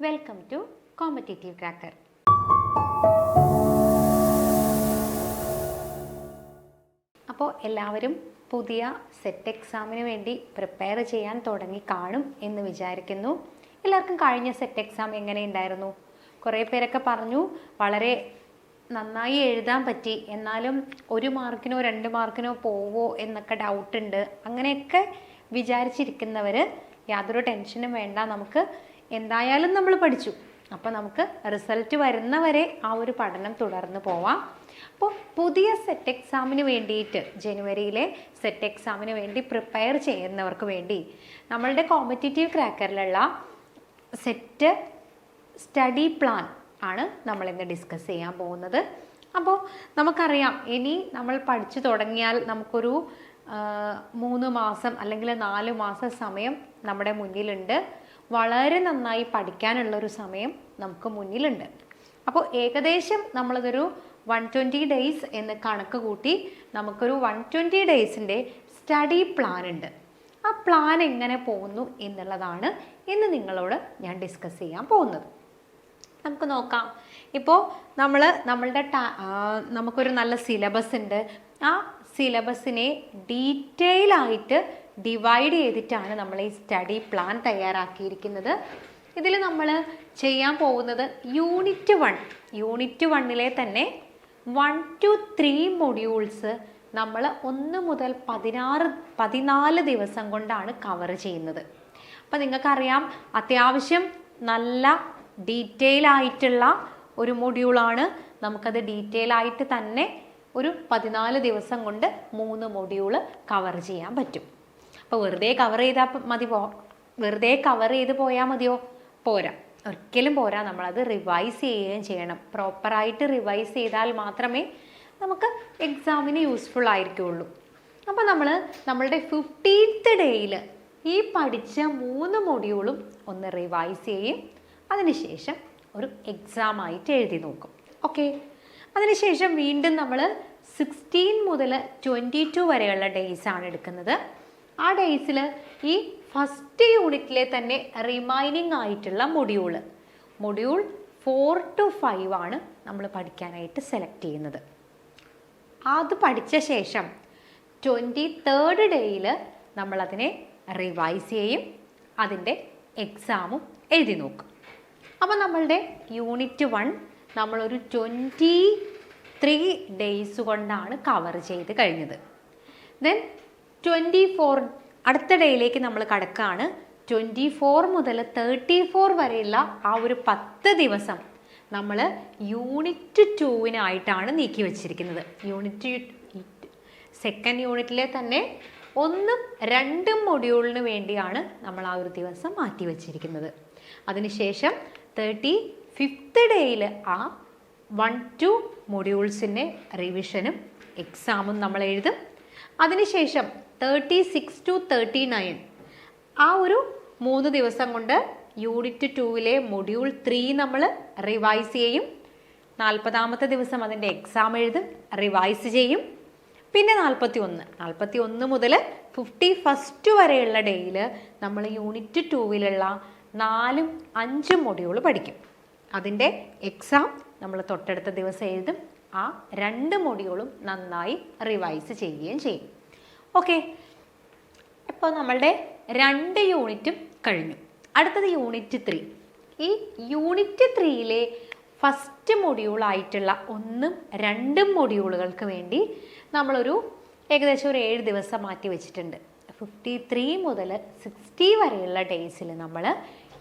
Welcome to competitive cracker അപ്പോൾ എല്ലാവരും പുതിയ സെറ്റ് എക്സാമിന് വേണ്ടി പ്രിപ്പയർ ചെയ്യാൻ തുടങ്ങി കാണും എന്ന് വിചാരിക്കുന്നു. എല്ലാവർക്കും കഴിഞ്ഞ സെറ്റ് എക്സാം എങ്ങനെയുണ്ടായിരുന്നു കുറേ പേരൊക്കെ പറഞ്ഞു വളരെ നന്നായി എഴുതാൻ പറ്റി. എന്നാലും ഒരു മാർക്കിനോ രണ്ട് മാർക്കിനോ പോവോ എന്നൊക്കെ ഡൗട്ടുണ്ട് അങ്ങനെയൊക്കെ വിചാരിച്ചിരിക്കുന്നവർ യാതൊരു ടെൻഷനും വേണ്ട. നമുക്ക് എന്തായാലും നമ്മൾ പഠിച്ചു. അപ്പോൾ നമുക്ക് റിസൾട്ട് വരുന്നവരെ ആ ഒരു പഠനം തുടർന്ന് പോവാം. അപ്പോൾ പുതിയ സെറ്റ് എക്സാമിന് വേണ്ടിയിട്ട് ജനുവരിയിലെ സെറ്റ് എക്സാമിന് വേണ്ടി പ്രിപ്പയർ ചെയ്യുന്നവർക്ക് വേണ്ടി നമ്മളുടെ കോമ്പറ്റേറ്റീവ് ക്രാക്കറിലുള്ള സെറ്റ് സ്റ്റഡി പ്ലാൻ ആണ് നമ്മൾ ഇന്ന് ഡിസ്കസ് ചെയ്യാൻ പോകുന്നത്. അപ്പോൾ നമുക്കറിയാം ഇനി നമ്മൾ പഠിച്ചു തുടങ്ങിയാൽ നമുക്കൊരു മൂന്ന് മാസം അല്ലെങ്കിൽ നാല് മാസം സമയം നമ്മുടെ മുന്നിലുണ്ട്. വളരെ നന്നായി പഠിക്കാനുള്ള ഒരു സമയം നമുക്ക് മുന്നിലുണ്ട്. അപ്പോൾ ഏകദേശം നമ്മളതൊരു വൺ ട്വന്റി ഡേയ്സ് എന്ന് കണക്ക് കൂട്ടി നമുക്കൊരു വൺ ട്വന്റി ഡേയ്സിന്റെ സ്റ്റഡി പ്ലാൻ ഉണ്ട്. ആ പ്ലാൻ എങ്ങനെ പോകുന്നു എന്നുള്ളതാണ് ഇന്ന് നിങ്ങളോട് ഞാൻ ഡിസ്കസ് ചെയ്യാൻ പോകുന്നത്. നമുക്ക് നോക്കാം. ഇപ്പോൾ നമ്മൾ നമ്മളുടെ ടാ- നമുക്കൊരു നല്ല സിലബസ് ഉണ്ട്. ആ സിലബസിനെ ഡീറ്റെയിൽ ആയിട്ട് ഡിവൈഡ് ചെയ്തിട്ടാണ് നമ്മൾ ഈ സ്റ്റഡി പ്ലാൻ തയ്യാറാക്കിയിരിക്കുന്നത്. ഇതിൽ നമ്മൾ ചെയ്യാൻ പോകുന്നത് യൂണിറ്റ് വൺ യൂണിറ്റ് വണ്ണിലെ തന്നെ വൺ ടു ത്രീ മൊഡ്യൂൾസ് നമ്മൾ ഒന്ന് മുതൽ പതിനാറ് പതിനാല് ദിവസം കൊണ്ടാണ് കവർ ചെയ്യുന്നത്. അപ്പം നിങ്ങൾക്കറിയാം അത്യാവശ്യം നല്ല ഡീറ്റെയിൽ ആയിട്ടുള്ള ഒരു മൊഡ്യൂളാണ് നമുക്കത് ഡീറ്റെയിൽ ആയിട്ട് തന്നെ ഒരു പതിനാല് ദിവസം കൊണ്ട് മൂന്ന് മൊഡ്യൂൾ കവർ ചെയ്യാൻ പറ്റും. അപ്പോൾ വെറുതെ കവർ ചെയ്താൽ മതി പോ വെറുതെ കവർ ചെയ്ത് പോയാൽ മതിയോ? പോരാ. ഒരിക്കലും പോരാ നമ്മളത് റിവൈസ് ചെയ്യുകയും ചെയ്യണം. പ്രോപ്പറായിട്ട് റിവൈസ് ചെയ്താൽ മാത്രമേ നമുക്ക് എക്സാമിന് യൂസ്ഫുൾ ആയിരിക്കുള്ളൂ. അപ്പോൾ നമ്മൾ നമ്മളുടെ ഫിഫ്റ്റീൻത്ത് ഡേയിൽ ഈ പഠിച്ച മൂന്ന് മൊഡ്യൂളും ഒന്ന് റിവൈസ് ചെയ്യും. അതിനുശേഷം ഒരു എക്സാം ആയിട്ട് എഴുതി നോക്കും. ഓക്കെ അതിനുശേഷം വീണ്ടും നമ്മൾ സിക്സ്റ്റീൻ മുതൽ ട്വന്റി ടു വരെയുള്ള ഡേയ്സ് ആണ് എടുക്കുന്നത്. ആ ഡേയ്സിൽ ഈ ഫസ്റ്റ് യൂണിറ്റിലെ തന്നെ റിമൈനിങ് ആയിട്ടുള്ള module module four to five ആണ് നമ്മൾ പഠിക്കാനായിട്ട് സെലക്ട് ചെയ്യുന്നത്. അത് പഠിച്ച ശേഷം ട്വന്റി തേർഡ് ഡേയിൽ നമ്മളതിനെ റിവൈസ് ചെയ്യും അതിന്റെ എക്സാമും എഴുതി നോക്കും. അപ്പോൾ നമ്മളുടെ യൂണിറ്റ് വൺ നമ്മളൊരു ട്വന്റി ത്രീ ഡേയ്സ് കൊണ്ടാണ് കവർ ചെയ്ത് കഴിഞ്ഞത്. ദെൻ ട്വന്റി ഫോർ അടുത്ത ഡേയിലേക്ക് നമ്മൾ കടക്കുകയാണ് ട്വന്റി ഫോർ മുതൽ തേർട്ടി ഫോർ വരെയുള്ള ആ ഒരു പത്ത് ദിവസം നമ്മൾ യൂണിറ്റ് ടൂവിനായിട്ടാണ് നീക്കി വച്ചിരിക്കുന്നത്. യൂണിറ്റ് സെക്കൻഡ് യൂണിറ്റിലെ തന്നെ ഒന്നും രണ്ടും മൊഡ്യൂളിന് വേണ്ടിയാണ് നമ്മൾ ആ ഒരു ദിവസം മാറ്റി വച്ചിരിക്കുന്നത്. അതിനുശേഷം തേർട്ടി ഫിഫ്ത്ത് ഡേയിൽ ആ വൺ ടു മൊഡ്യൂൾസിന്റെ റിവിഷനും എക്സാമും നമ്മൾ എഴുതും. അതിനുശേഷം thirty six to thirty nine ആ ഒരു മൂന്ന് ദിവസം കൊണ്ട് യൂണിറ്റ് ടൂവിലെ മൊഡ്യൂൾ ത്രീ നമ്മൾ റിവൈസ് ചെയ്യും. നാൽപ്പതാമത്തെ ദിവസം അതിന്റെ എക്സാം എഴുതും റിവൈസ് ചെയ്യും. പിന്നെ നാൽപ്പത്തി ഒന്ന് നാൽപ്പത്തി ഒന്ന് മുതൽ ഫിഫ്റ്റി ഫസ്റ്റ് വരെയുള്ള ഡേയിൽ നമ്മൾ യൂണിറ്റ് ടൂവിലുള്ള നാലും അഞ്ചും മൊഡ്യൂൾ പഠിക്കും. അതിന്റെ എക്സാം നമ്മൾ തൊട്ടടുത്ത ദിവസം എഴുതും. ആ രണ്ട് മൊഡ്യൂളും നന്നായി റിവൈസ് ചെയ്യുകയും ചെയ്യും. ഓക്കെ. ഇപ്പോൾ നമ്മളുടെ രണ്ട് യൂണിറ്റും കഴിഞ്ഞു. അടുത്തത് യൂണിറ്റ് ത്രീ. ഈ യൂണിറ്റ് ത്രീയിലെ ഫസ്റ്റ് മൊഡ്യൂളായിട്ടുള്ള ഒന്നും രണ്ടും മൊഡ്യൂളുകൾക്ക് വേണ്ടി നമ്മളൊരു ഏകദേശം ഒരു ഏഴ് ദിവസം മാറ്റി വെച്ചിട്ടുണ്ട്. ഫിഫ്റ്റി ത്രീ മുതൽ സിക്സ്റ്റി വരെയുള്ള ഡേയ്സിൽ നമ്മൾ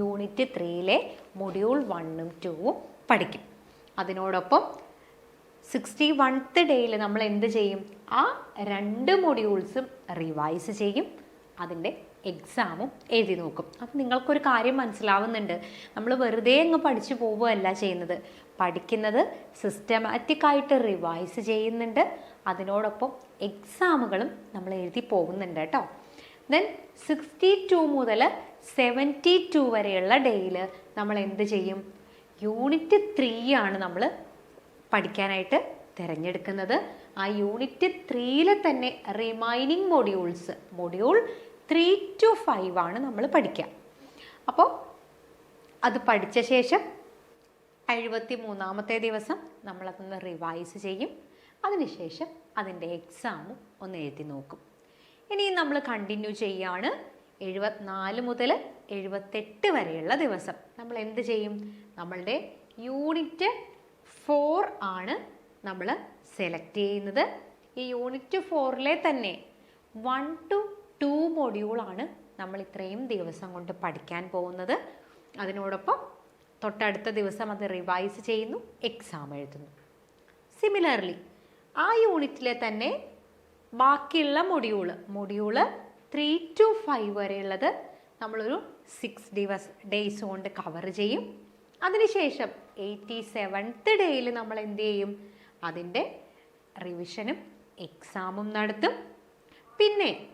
യൂണിറ്റ് ത്രീയിലെ മൊഡ്യൂൾ വണ്ണും ടൂവും പഠിക്കും. അതിനോടൊപ്പം സിക്സ്റ്റി വൺത്ത് ഡേയിൽ നമ്മൾ എന്ത് ചെയ്യും? ആ രണ്ട് മൊഡ്യൂൾസും റിവൈസ് ചെയ്യും. അതിന്റെ എക്സാമും എഴുതി നോക്കും. അപ്പം നിങ്ങൾക്കൊരു കാര്യം മനസ്സിലാവുന്നുണ്ട്. നമ്മൾ വെറുതെ അങ്ങ് പഠിച്ചു പോവുകയല്ല ചെയ്യുന്നത്. പഠിക്കുന്നത് സിസ്റ്റമാറ്റിക് ആയിട്ട് റിവൈസ് ചെയ്യുന്നുണ്ട്. അതിനോടൊപ്പം എക്സാമുകളും നമ്മൾ എഴുതി പോകുന്നുണ്ട് കേട്ടോ. ദെൻ സിക്സ്റ്റി ടു മുതൽ സെവന്റി ടു വരെയുള്ള ഡേയിൽ നമ്മൾ എന്ത് ചെയ്യും? യൂണിറ്റ് ത്രീ ആണ് നമ്മൾ പഠിക്കാനായിട്ട് തിരഞ്ഞെടുക്കുന്നത്. ആ യൂണിറ്റ് ത്രീയിലെ തന്നെ remaining modules module three to five ആണ് നമ്മൾ പഠിക്കുക. അപ്പോൾ അത് പഠിച്ച ശേഷം എഴുപത്തി മൂന്നാമത്തെ ദിവസം നമ്മളതൊന്ന് റിവൈസ് ചെയ്യും. അതിനുശേഷം അതിന്റെ എക്സാമും ഒന്ന് എഴുതി നോക്കും. ഇനി നമ്മൾ കണ്ടിന്യൂ ചെയ്യാണ് എഴുപത്തിനാല് മുതൽ എഴുപത്തെട്ട് വരെയുള്ള ദിവസം. നമ്മൾ എന്ത് ചെയ്യും? നമ്മളുടെ യൂണിറ്റ് ഫോർ ആണ് നമ്മൾ സെലക്ട് ചെയ്യുന്നത്. ഈ യൂണിറ്റ് ഫോറിലെ തന്നെ വൺ ടു ടു മൊഡ്യൂളാണ് നമ്മൾ ഇത്രയും ദിവസം കൊണ്ട് പഠിക്കാൻ പോകുന്നത്. അതിനോടൊപ്പം തൊട്ടടുത്ത ദിവസം അത് റിവൈസ് ചെയ്യുന്നു എക്സാം എഴുതുന്നു. സിമിലർലി ആ യൂണിറ്റിലെ തന്നെ ബാക്കിയുള്ള module module three to five വരെയുള്ളത് നമ്മളൊരു സിക്സ് ദിവസ് ഡേയ്സ് കൊണ്ട് കവർ ചെയ്യും. അതിനുശേഷം എയ്റ്റി സെവൻത്ത് ഡേയിൽ നമ്മൾ എന്ത് ചെയ്യും? അതിന്റെ റിവിഷനും എക്സാമും നടത്തും. പിന്നെ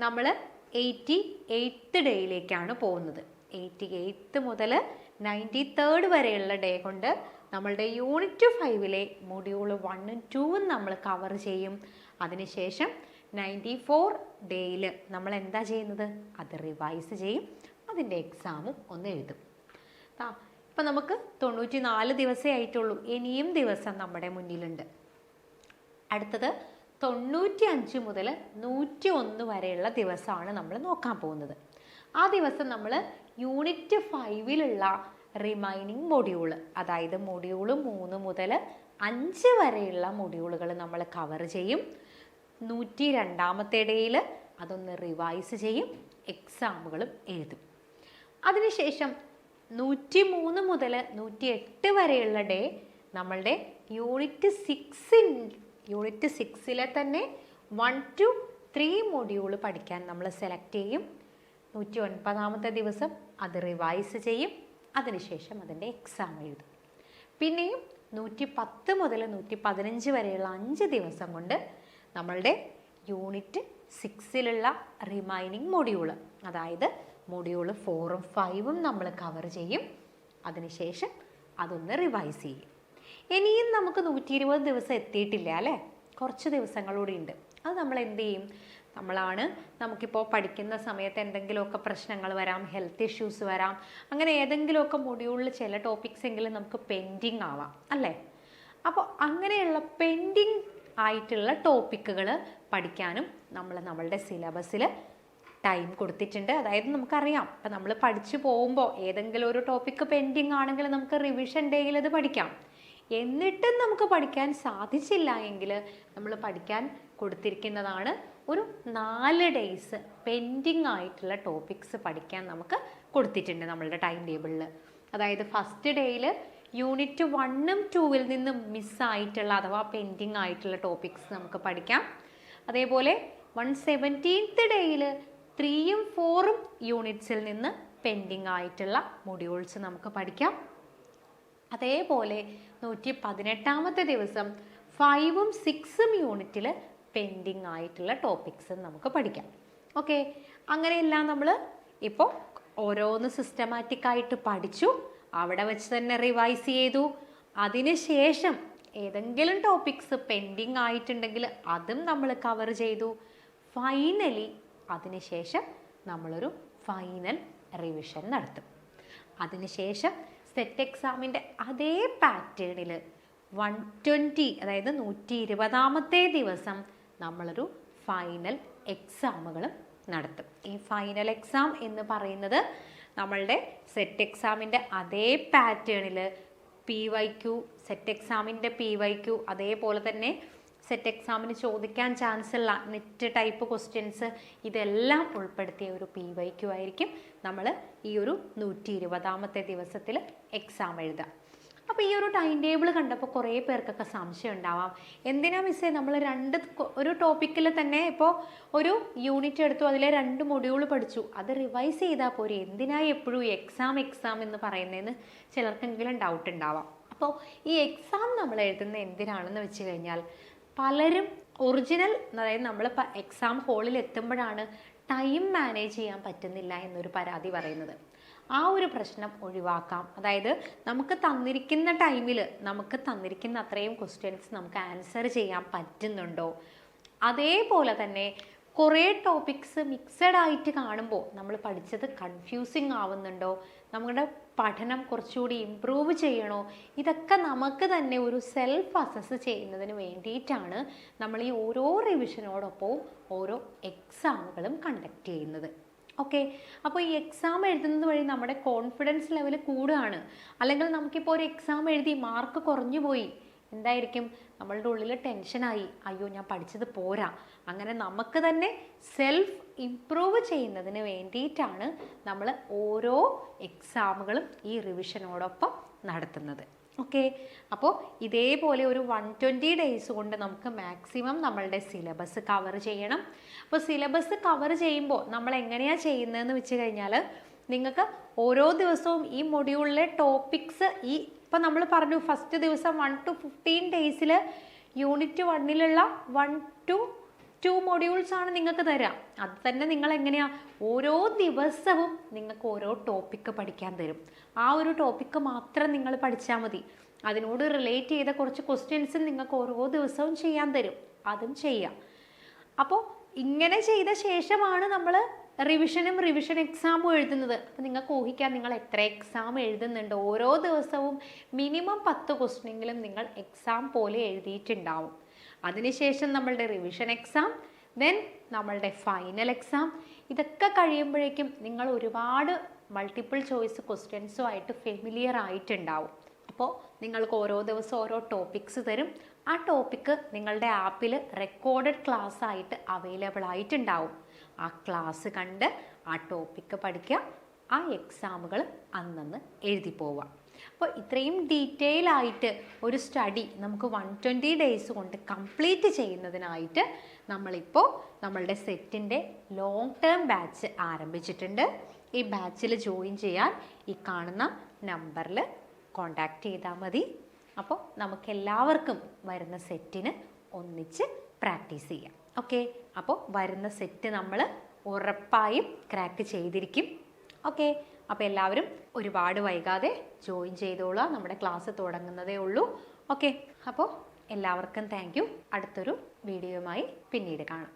നമ്മൾ എയ്റ്റി എയ്ത്ത് ഡേയിലേക്കാണ് പോകുന്നത്. എയ്റ്റി എയ്ത്ത് മുതൽ നയന്റി തേർഡ് വരെയുള്ള ഡേ കൊണ്ട് നമ്മളുടെ യൂണിറ്റ് ഫൈവിലെ മൊഡ്യൂൾ വണ്ണും ടൂവും നമ്മൾ കവർ ചെയ്യും. അതിനുശേഷം നയന്റി ഫോർ ഡേയിൽ നമ്മൾ എന്താ ചെയ്യുന്നത്? അത് റിവൈസ് ചെയ്യും. അതിന്റെ എക്സാമും ഒന്ന് എഴുതും. ഇപ്പം നമുക്ക് തൊണ്ണൂറ്റി നാല് ദിവസമേ ആയിട്ടുള്ളൂ. ഇനിയും ദിവസം നമ്മുടെ മുന്നിലുണ്ട്. അടുത്തത് തൊണ്ണൂറ്റി അഞ്ച് മുതൽ നൂറ്റി ഒന്ന് വരെയുള്ള ദിവസമാണ് നമ്മൾ നോക്കാൻ പോകുന്നത്. ആ ദിവസം നമ്മൾ യൂണിറ്റ് ഫൈവിലുള്ള റിമൈനിങ് മൊഡ്യൂൾ അതായത് മൊഡ്യൂൾ മൂന്ന് മുതൽ അഞ്ച് വരെയുള്ള മൊഡ്യൂളുകൾ നമ്മൾ കവർ ചെയ്യും. നൂറ്റി രണ്ടാമത്തെ ഡേയിൽ അതൊന്ന് റിവൈസ് ചെയ്യും എക്സാമുകളും എഴുതും. അതിനുശേഷം നൂറ്റി മൂന്ന് മുതൽ നൂറ്റി എട്ട് വരെയുള്ള ഡേ നമ്മളുടെ യൂണിറ്റ് സിക്സിൻ യൂണിറ്റ് സിക്സിലെ തന്നെ വൺ ടു ത്രീ മൊഡ്യൂൾ പഠിക്കാൻ നമ്മൾ സെലക്ട് ചെയ്യും. നൂറ്റി ഒൻപതാമത്തെ ദിവസം അത് റിവൈസ് ചെയ്യും. അതിനുശേഷം അതിന്റെ എക്സാം എഴുതും. പിന്നെയും നൂറ്റി പത്ത് മുതൽ നൂറ്റി പതിനഞ്ച് വരെയുള്ള അഞ്ച് ദിവസം കൊണ്ട് നമ്മളുടെ യൂണിറ്റ് സിക്സിലുള്ള റിമൈനിങ് മൊഡ്യൂൾ അതായത് മൊഡ്യൂൾ ഫോറും ഫൈവും നമ്മൾ കവർ ചെയ്യും. അതിനുശേഷം അതൊന്ന് റിവൈസ് ചെയ്യും. ഇനിയും നമുക്ക് നൂറ്റി ഇരുപത് ദിവസം എത്തിയിട്ടില്ല അല്ലേ? കുറച്ച് ദിവസങ്ങളൂടെ ഉണ്ട്. അത് നമ്മൾ എന്ത് ചെയ്യും? നമ്മളാണ് നമുക്കിപ്പോൾ പഠിക്കുന്ന സമയത്ത് എന്തെങ്കിലുമൊക്കെ പ്രശ്നങ്ങൾ വരാം ഹെൽത്ത് ഇഷ്യൂസ് വരാം അങ്ങനെ ഏതെങ്കിലുമൊക്കെ മൊഡ്യൂളിൽ ചില ടോപ്പിക്സ് എങ്കിലും നമുക്ക് പെൻഡിങ് ആവാം അല്ലേ? അപ്പോൾ അങ്ങനെയുള്ള പെൻഡിങ് ആയിട്ടുള്ള ടോപ്പിക്കുകൾ പഠിക്കാനും നമ്മൾ നമ്മളുടെ സിലബസിൽ ടൈം കൊടുത്തിട്ടുണ്ട്. അതായത് നമുക്കറിയാം. ഇപ്പം നമ്മൾ പഠിച്ചു പോകുമ്പോൾ ഏതെങ്കിലും ഒരു ടോപ്പിക്ക് പെൻഡിങ് ആണെങ്കിൽ നമുക്ക് റിവിഷൻ ഡേയിൽ അത് പഠിക്കാം. എന്നിട്ടും നമുക്ക് പഠിക്കാൻ സാധിച്ചില്ല എങ്കിൽ നമ്മൾ പഠിക്കാൻ കൊടുത്തിരിക്കുന്നതാണ് ഒരു നാല് ഡേയ്സ് പെൻഡിങ് ആയിട്ടുള്ള ടോപ്പിക്സ് പഠിക്കാൻ നമുക്ക് കൊടുത്തിട്ടുണ്ട് നമ്മളുടെ ടൈം ടേബിളിൽ അതായത് ഫസ്റ്റ് ഡേയിൽ യൂണിറ്റ് വണ്ണും ടൂവിൽ നിന്ന് മിസ്സായിട്ടുള്ള അഥവാ പെൻഡിങ് ആയിട്ടുള്ള ടോപ്പിക്സ് നമുക്ക് പഠിക്കാം. അതേപോലെ വൺ സെവന്റീൻത്ത് ഡേയിൽ ത്രീയും ഫോറും യൂണിറ്റ്സിൽ നിന്ന് പെൻഡിങ് ആയിട്ടുള്ള മൊഡ്യൂൾസ് നമുക്ക് പഠിക്കാം. അതേപോലെ നൂറ്റി പതിനെട്ടാമത്തെ ദിവസം ഫൈവും സിക്സും യൂണിറ്റിൽ പെൻഡിങ് ആയിട്ടുള്ള ടോപ്പിക്സ് നമുക്ക് പഠിക്കാം. ഓക്കെ അങ്ങനെയെല്ലാം നമ്മൾ ഇപ്പോൾ ഓരോന്ന് സിസ്റ്റമാറ്റിക് ആയിട്ട് പഠിച്ചു. അവിടെ വെച്ച് തന്നെ റിവൈസ് ചെയ്തു. അതിനുശേഷം ഏതെങ്കിലും ടോപ്പിക്സ് പെൻഡിങ് ആയിട്ടുണ്ടെങ്കിൽ അതും നമ്മൾ കവർ ചെയ്തു. ഫൈനലി അതിനുശേഷം നമ്മളൊരു ഫൈനൽ റിവിഷൻ നടത്തും. അതിനുശേഷം സെറ്റ് എക്സാമിന്റെ അതേ പാറ്റേണിൽ വൺ ട്വന്റി അതായത് നൂറ്റി ഇരുപതാമത്തെ ദിവസം നമ്മളൊരു ഫൈനൽ എക്സാമുകൾ നടത്തും. ഈ ഫൈനൽ എക്സാം എന്ന് പറയുന്നത് നമ്മളുടെ സെറ്റ് എക്സാമിന്റെ അതേ പാറ്റേണിൽ പി വൈ ക്യു സെറ്റ് എക്സാമിന്റെ പി വൈ ക്യു അതേപോലെ തന്നെ സെറ്റ് എക്സാമിന് ചോദിക്കാൻ ചാൻസ് ഉള്ള നെറ്റ് ടൈപ്പ് ക്വസ്റ്റ്യൻസ് ഇതെല്ലാം ഉൾപ്പെടുത്തിയ ഒരു പി വൈ ക്യു ആയിരിക്കും. നമ്മൾ ഈ ഒരു നൂറ്റി ഇരുപതാമത്തെ ദിവസത്തിൽ എക്സാം എഴുതുക. അപ്പോൾ ഈ ഒരു ടൈം ടേബിൾ കണ്ടപ്പോൾ കുറേ പേർക്കൊക്കെ സംശയം ഉണ്ടാവാം. എന്തിനാ മിസ്സേ നമ്മൾ രണ്ട് ഒരു ടോപ്പിക്കിൽ തന്നെ ഇപ്പോൾ ഒരു യൂണിറ്റ് എടുത്തു അതിലെ രണ്ട് മൊഡ്യൂൾ പഠിച്ചു. അത് റിവൈസ് ചെയ്താൽ പോരെ? എന്തിനാ എപ്പോഴും എക്സാം എക്സാം എന്ന് പറയുന്നതെന്ന് ചിലർക്കെങ്കിലും ഡൗട്ട് ഉണ്ടാവാം. അപ്പോൾ ഈ എക്സാം നമ്മൾ എഴുതുന്നത് എന്തിനാണെന്ന് വെച്ച് കഴിഞ്ഞാൽ പലരും ഒറിജിനൽ അതായത് നമ്മൾ എക്സാം ഹോളിൽ എത്തുമ്പോഴാണ് ടൈം മാനേജ് ചെയ്യാൻ പറ്റുന്നില്ല എന്നൊരു പരാതി പറയുന്നത്. ആ ഒരു പ്രശ്നം ഒഴിവാക്കാം. അതായത് നമുക്ക് തന്നിരിക്കുന്ന ടൈമിൽ നമുക്ക് തന്നിരിക്കുന്ന അത്രയും ക്വസ്റ്റ്യൻസ് നമുക്ക് ആൻസർ ചെയ്യാൻ പറ്റുന്നുണ്ടോ? അതേപോലെ തന്നെ കുറേ ടോപ്പിക്സ് മിക്സഡ് ആയിട്ട് കാണുമ്പോൾ നമ്മൾ പഠിച്ചത് കൺഫ്യൂസിങ് ആവുന്നുണ്ടോ? നമ്മുടെ പഠനം കുറച്ചുകൂടി ഇമ്പ്രൂവ് ചെയ്യണോ? ഇതൊക്കെ നമുക്ക് തന്നെ ഒരു സെൽഫ് അസസ് ചെയ്യുന്നതിന് വേണ്ടിയിട്ടാണ് നമ്മൾ ഈ ഓരോ റിവിഷനോടൊപ്പവും ഓരോ എക്സാമുകളും കണ്ടക്ട് ചെയ്യുന്നത്. ഓക്കെ അപ്പോൾ ഈ എക്സാം എഴുതുന്നത് വഴി നമ്മുടെ കോൺഫിഡൻസ് ലെവൽ കൂടുകയാണ്. അല്ലെങ്കിൽ നമുക്കിപ്പോൾ ഒരു എക്സാം എഴുതി മാർക്ക് കുറഞ്ഞു പോയി എന്തായിരിക്കും? നമ്മളുടെ ഉള്ളിൽ ടെൻഷനായി അയ്യോ ഞാൻ പഠിച്ചത് പോരാ. അങ്ങനെ നമുക്ക് തന്നെ സെൽഫ് ഇംപ്രൂവ് ചെയ്യുന്നതിന് വേണ്ടിയിട്ടാണ് നമ്മൾ ഓരോ എക്സാമുകളും ഈ റിവിഷനോടൊപ്പം നടത്തുന്നത്. ഓക്കെ അപ്പോൾ ഇതേപോലെ ഒരു വൺ ട്വന്റി ഡേയ്സ് കൊണ്ട് നമുക്ക് മാക്സിമം നമ്മളുടെ സിലബസ് കവർ ചെയ്യണം. അപ്പോൾ സിലബസ് കവർ ചെയ്യുമ്പോൾ നമ്മൾ എങ്ങനെയാണ് ചെയ്യുന്നതെന്ന് വെച്ച് കഴിഞ്ഞാൽ നിങ്ങൾക്ക് ഓരോ ദിവസവും ഈ മൊഡ്യൂളിലെ ടോപ്പിക്സ് ഈ ഇപ്പം നമ്മൾ പറഞ്ഞു ഫസ്റ്റ് ദിവസം വൺ ടു ഫിഫ്റ്റീൻ ഡേയ്സിൽ യൂണിറ്റ് വണ്ണിലുള്ള വൺ ടു ടു മൊഡ്യൂൾസ് ആണ് നിങ്ങൾക്ക് തരാം. അത് തന്നെ നിങ്ങൾ എങ്ങനെയാ? ഓരോ ദിവസവും നിങ്ങൾക്ക് ഓരോ ടോപ്പിക്ക് പഠിക്കാൻ തരും. ആ ഒരു ടോപ്പിക്ക് മാത്രം നിങ്ങൾ പഠിച്ചാൽ മതി. അതിനോട് റിലേറ്റ് ചെയ്ത കുറച്ച് ക്വസ്റ്റ്യൻസ് നിങ്ങൾക്ക് ഓരോ ദിവസവും ചെയ്യാൻ തരും. അതും ചെയ്യാം. അപ്പോൾ ഇങ്ങനെ ചെയ്ത ശേഷമാണ് നമ്മൾ റിവിഷനും റിവിഷൻ എക്സാമും എഴുതുന്നത്. അപ്പോൾ നിങ്ങൾക്ക് ഊഹിക്കാൻ നിങ്ങൾ എത്ര എക്സാം എഴുതുന്നുണ്ട്. ഓരോ ദിവസവും മിനിമം പത്ത് ക്വസ്റ്റ്യനെങ്കിലും നിങ്ങൾ എക്സാം പോലെ എഴുതിയിട്ടുണ്ടാവും. അതിനുശേഷം നമ്മളുടെ റിവിഷൻ എക്സാം ദെൻ നമ്മളുടെ ഫൈനൽ എക്സാം ഇതൊക്കെ കഴിയുമ്പോഴേക്കും നിങ്ങൾ ഒരുപാട് മൾട്ടിപ്പിൾ ചോയ്സ് ക്വസ്റ്റ്യൻസുമായിട്ട് ഫെമിലിയർ ആയിട്ടുണ്ടാവും. അപ്പോൾ നിങ്ങൾക്ക് ഓരോ ദിവസം ഓരോ ടോപ്പിക്സ് തരും. ആ ടോപ്പിക്ക് നിങ്ങളുടെ ആപ്പിൽ റെക്കോർഡഡ് ക്ലാസ് ആയിട്ട് അവൈലബിൾ ആയിട്ടുണ്ടാവും. ആ ക്ലാസ് കണ്ട് ആ ടോപ്പിക്ക് പഠിക്കുക ആ എക്സാമുകൾ അന്നന്ന് എഴുതി പോവുക. അപ്പോൾ ഇത്രയും ഡീറ്റെയിൽ ആയിട്ട് ഒരു സ്റ്റഡി നമുക്ക് വൺ ട്വന്റി ഡേയ്സ് കൊണ്ട് കംപ്ലീറ്റ് ചെയ്യുന്നതിനായിട്ട് നമ്മളിപ്പോൾ നമ്മളുടെ സെറ്റിന്റെ ലോങ് ടേം ബാച്ച് ആരംഭിച്ചിട്ടുണ്ട്. ഈ ബാച്ചിൽ ജോയിൻ ചെയ്യാൻ ഈ കാണുന്ന നമ്പറിൽ കോണ്ടാക്ട് ചെയ്താൽ മതി. അപ്പോൾ നമുക്കെല്ലാവർക്കും വരുന്ന സെറ്റിന് ഒന്നിച്ച് പ്രാക്ടീസ് ചെയ്യാം. ഓക്കെ അപ്പോൾ വരുന്ന സെറ്റ് നമ്മൾ ഉറപ്പായും ക്രാക്ക് ചെയ്തിരിക്കും. ഓക്കെ അപ്പോൾ എല്ലാവരും ഒരുപാട് വൈകാതെ ജോയിൻ ചെയ്തോളുക. നമ്മുടെ ക്ലാസ് തുടങ്ങുന്നതേ ഉള്ളൂ. ഓക്കെ അപ്പോൾ എല്ലാവർക്കും താങ്ക് യു അടുത്തൊരു വീഡിയോയുമായി പിന്നീട് കാണാം.